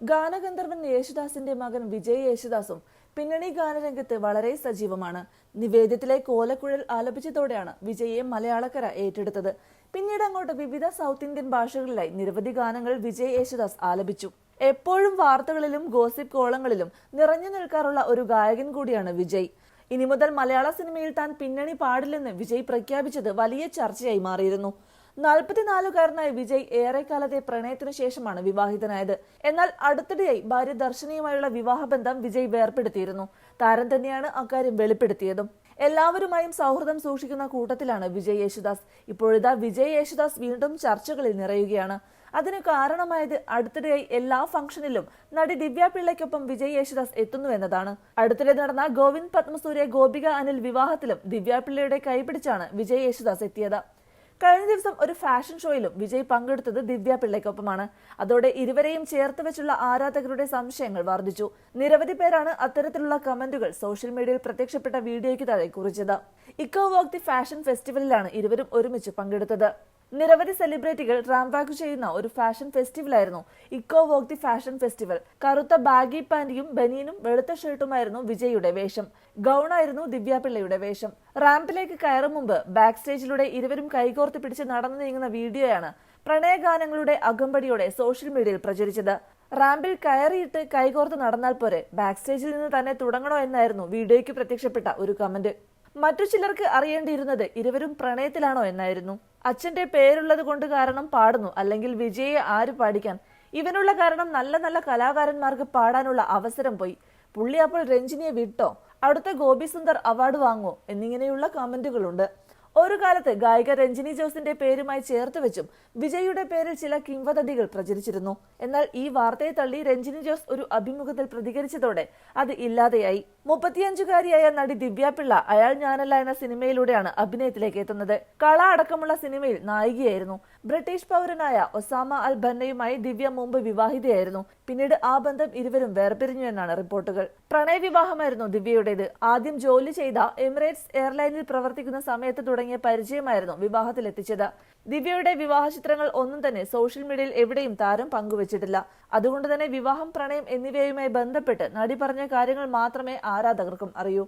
ഗാനഗന്ധർവൻ യേശുദാസിന്റെ മകൻ വിജയ് യേശുദാസും പിന്നണി ഗാനരംഗത്ത് വളരെ സജീവമാണ്. നിവേദ്യത്തിലെ കോലക്കുഴൽ ആലപിച്ചതോടെയാണ് വിജയെ മലയാളക്കര ഏറ്റെടുത്തത്. പിന്നീട് അങ്ങോട്ട് വിവിധ സൗത്ത് ഇന്ത്യൻ ഭാഷകളിലായി നിരവധി ഗാനങ്ങൾ വിജയ് യേശുദാസ് ആലപിച്ചു. എപ്പോഴും വാർത്തകളിലും ഗോസിപ്പ് കോളങ്ങളിലും നിറഞ്ഞു നിൽക്കാറുള്ള ഒരു ഗായകൻ കൂടിയാണ് വിജയ്. ഇനി മുതൽ മലയാള സിനിമയിൽ താൻ പിന്നണി പാടില്ലെന്ന് വിജയ് പ്രഖ്യാപിച്ചത് വലിയ ചർച്ചയായി മാറിയിരുന്നു. നാൽപ്പത്തിനാലുകാരനായ വിജയ് ഏറെക്കാലത്തെ പ്രണയത്തിനു ശേഷമാണ് വിവാഹിതനായത്. എന്നാൽ അടുത്തിടെയായി ഭാര്യ ദർശനയുമായുള്ള വിവാഹബന്ധം വിജയ് വേർപ്പെടുത്തിയിരുന്നു. താരം തന്നെയാണ് അക്കാര്യം വെളിപ്പെടുത്തിയതും. എല്ലാവരുമായും സൗഹൃദം സൂക്ഷിക്കുന്ന കൂട്ടത്തിലാണ് വിജയ് യേശുദാസ്. ഇപ്പോഴിതാ വിജയ് യേശുദാസ് വീണ്ടും ചർച്ചകളിൽ നിറയുകയാണ്. അതിന് കാരണമായത് അടുത്തിടെയായി എല്ലാ ഫംഗ്ഷനിലും നടി ദിവ്യ പിള്ളയ്ക്കൊപ്പം വിജയ് യേശുദാസ് എത്തുന്നു എന്നതാണ്. അടുത്തിടെ നടന്ന ഗോവിന്ദ് പത്മസൂര്യ ഗോപിക അനിൽ വിവാഹത്തിലും ദിവ്യ പിള്ളയുടെ കൈപിടിച്ചാണ് വിജയ് യേശുദാസ് എത്തിയത്. കഴിഞ്ഞ ദിവസം ഒരു ഫാഷൻ ഷോയിലും വിജയ് പങ്കെടുത്തത് ദിവ്യ പിള്ളയ്ക്കൊപ്പമാണ്. അതോടെ ഇരുവരെയും ചേർത്ത് വെച്ചുള്ള ആരാധകരുടെ സംശയങ്ങൾ വർദ്ധിച്ചു. നിരവധി പേരാണ് അത്തരത്തിലുള്ള കമന്റുകൾ സോഷ്യൽ മീഡിയയിൽ പ്രത്യക്ഷപ്പെട്ട വീഡിയോയ്ക്ക് താഴെ കുറിച്ചത്. ഇക്കോ വോക്ക് ദി ഫാഷൻ ഫെസ്റ്റിവലിലാണ് ഇരുവരും ഒരുമിച്ച് പങ്കെടുത്തത്. നിരവധി സെലിബ്രിറ്റികൾ റാംപാക്ക് ചെയ്യുന്ന ഒരു fashion ഫെസ്റ്റിവലായിരുന്നു eco walk the fashion festival കറുത്ത ബാഗി പാന്റിയും ബനിയനും വെളുത്ത ഷർട്ടുമായിരുന്നു വിജയുടെ വേഷം. ഗൗണായിരുന്നു ദിവ്യാപിള്ളയുടെ വേഷം. റാമ്പിലേക്ക് കയറും മുമ്പ് ബാക്ക് സ്റ്റേജിലൂടെ ഇരുവരും കൈകോർത്ത് പിടിച്ച് നടന്നു നീങ്ങുന്ന വീഡിയോയാണ് പ്രണയഗാനങ്ങളുടെ അകമ്പടിയോടെ സോഷ്യൽ മീഡിയയിൽ പ്രചരിച്ചത്. റാമ്പിൽ കയറിയിട്ട് കൈകോർത്ത് നടന്നാൽ പോരെ ബാക്ക് സ്റ്റേജിൽ നിന്ന് തന്നെ തുടങ്ങണോ എന്നായിരുന്നു വീഡിയോയ്ക്ക് പ്രത്യക്ഷപ്പെട്ട ഒരു കമന്റ് മറ്റു ചിലർക്ക് അറിയേണ്ടിയിരുന്നത് ഇരുവരും പ്രണയത്തിലാണോ എന്നായിരുന്നു. അച്ഛന്റെ പേരുള്ളത് കൊണ്ട് കാരണം പാടുന്നു. അല്ലെങ്കിൽ വിജയെ ആര് പാടിക്കാൻ? ഇവനുള്ള കാരണം നല്ല നല്ല കലാകാരന്മാർക്ക് പാടാനുള്ള അവസരം പോയി. പുള്ളി അപ്പോൾ രഞ്ജിനിയെ വിട്ടോ? അടുത്ത ഗോപി സുന്ദർ അവാർഡ് വാങ്ങോ? എന്നിങ്ങനെയുള്ള കമന്റുകളുണ്ട്. ഒരു കാലത്ത് ഗായിക രഞ്ജിനി ജോസിന്റെ പേരുമായി ചേർത്ത് വെച്ചും വിജയുടെ പേരിൽ ചില കിംവദന്തികൾ പ്രചരിച്ചിരുന്നു. എന്നാൽ ഈ വാർത്തയെ തള്ളി രഞ്ജിനി ജോസ് ഒരു അഭിമുഖത്തിൽ പ്രതികരിച്ചതോടെ അത് ഇല്ലാതെയായി. മുപ്പത്തിയഞ്ചുകാരിയായ നടി ദിവ്യ പിള്ള അയാൾ ഞാനല്ല എന്ന സിനിമയിലൂടെയാണ് അഭിനയത്തിലേക്ക് എത്തുന്നത്. കള അടക്കമുള്ള സിനിമയിൽ നായികയായിരുന്നു. ബ്രിട്ടീഷ് പൗരനായ ഒസാമ അൽ ബന്നയുമായി ദിവ്യ മുമ്പ് വിവാഹിതയായിരുന്നു. പിന്നീട് ആ ബന്ധം ഇരുവരും വേർപിരിഞ്ഞു എന്നാണ് റിപ്പോർട്ടുകൾ. പ്രണയവിവാഹമായിരുന്നു ദിവ്യയുടേത്. ആദ്യം ജോലി ചെയ്ത എമിറേറ്റ്സ് എയർലൈനിൽ പ്രവർത്തിക്കുന്ന സമയത്ത് തുടങ്ങിയ പരിചയമായിരുന്നു വിവാഹത്തിൽ എത്തിച്ചത് ദിവ്യയുടെ വിവാഹ ചിത്രങ്ങൾ ഒന്നും തന്നെ സോഷ്യൽ മീഡിയയിൽ എവിടെയും താരം പങ്കുവച്ചിട്ടില്ല. അതുകൊണ്ട് തന്നെ വിവാഹം പ്രണയം എന്നിവയുമായി ബന്ധപ്പെട്ട് നടി പറഞ്ഞ കാര്യങ്ങൾ മാത്രമേ ആരാധകർക്കും അറിയൂ.